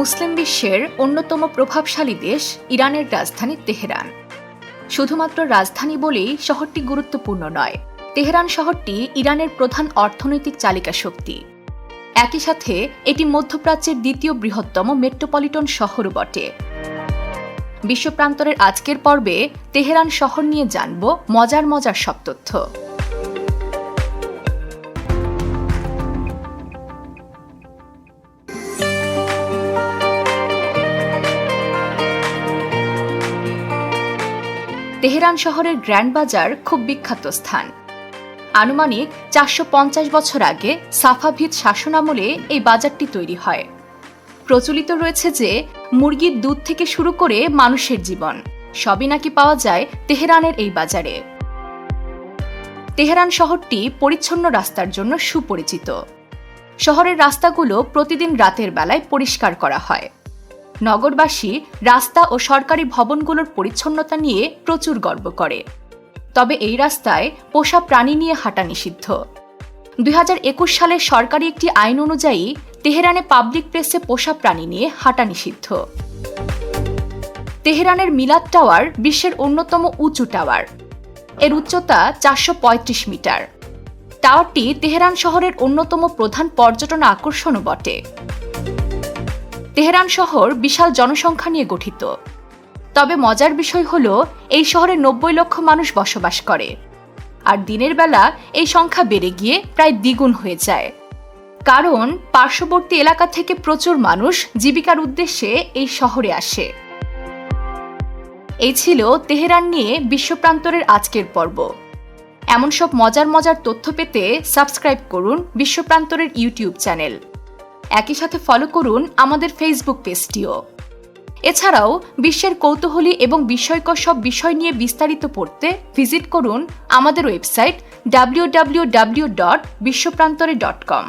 মুসলিম বিশ্বের অন্যতম প্রভাবশালী দেশ ইরানের রাজধানী তেহরান। শুধুমাত্র রাজধানী বলেই শহরটি গুরুত্বপূর্ণ নয়, তেহরান শহরটি ইরানের প্রধান অর্থনৈতিক চালিকা শক্তি। একই সাথে এটি মধ্যপ্রাচ্যের দ্বিতীয় বৃহত্তম মেট্রোপলিটন শহরও বটে। বিশ্বপ্রান্তরের আজকের পর্বে তেহরান শহর নিয়ে জানব মজার মজার সব তথ্য। তেহরান শহরের গ্র্যান্ড বাজার খুব বিখ্যাত স্থান। আনুমানিক চারশো পঞ্চাশ বছর আগে সাফাভিদ শাসনামলে এই বাজারটি তৈরি হয়। প্রচলিত রয়েছে যে, মুরগির দুধ থেকে শুরু করে মানুষের জীবন, সবই নাকি পাওয়া যায় তেহরানের এই বাজারে। তেহরান শহরটি পরিচ্ছন্ন রাস্তার জন্য সুপরিচিত। শহরের রাস্তাগুলো প্রতিদিন রাতের বেলায় পরিষ্কার করা হয়। নগরবাসী রাস্তা ও সরকারি ভবনগুলোর পরিচ্ছন্নতা নিয়ে প্রচুর গর্ব করে। তবে এই রাস্তায় পোষা প্রাণী নিয়ে হাঁটা নিষিদ্ধ। দু হাজার একুশ সালের সরকারি একটি আইন অনুযায়ী তেহরানে পাবলিক প্লেসে পোষা প্রাণী নিয়ে হাঁটা নিষিদ্ধ। তেহরানের মিলাদ টাওয়ার বিশ্বের অন্যতম উঁচু টাওয়ার। এর উচ্চতা চারশো পঁয়ত্রিশ মিটার। টাওয়ারটি তেহরান শহরের অন্যতম প্রধান পর্যটন আকর্ষণও বটে। তেহরান শহর বিশাল জনসংখ্যা নিয়ে গঠিত। তবে মজার বিষয় হল, এই শহরে নব্বই লক্ষ মানুষ বসবাস করে। আর দিনের বেলা এই সংখ্যা বেড়ে গিয়ে প্রায় দ্বিগুণ হয়ে যায়। কারণ, পার্শ্ববর্তী এলাকা থেকে প্রচুর মানুষ জীবিকার উদ্দেশ্যে এই শহরে আসে। এই ছিল তেহরান নিয়ে বিশ্বপ্রান্তরের আজকের পর্ব। এমন সব মজার মজার তথ্য পেতে সাবস্ক্রাইব করুন বিশ্বপ্রান্তরের ইউটিউব চ্যানেল। একই সাথে ফলো করুন আমাদের ফেসবুক পেজটিও এছাড়াও, বিশ্বের কৌতূহলী এবং বিস্ময়কর সব বিষয় নিয়ে বিস্তারিত পড়তে ভিজিট করুন আমাদের website W W W dot বিশ্বপ্রান্তরে dot কম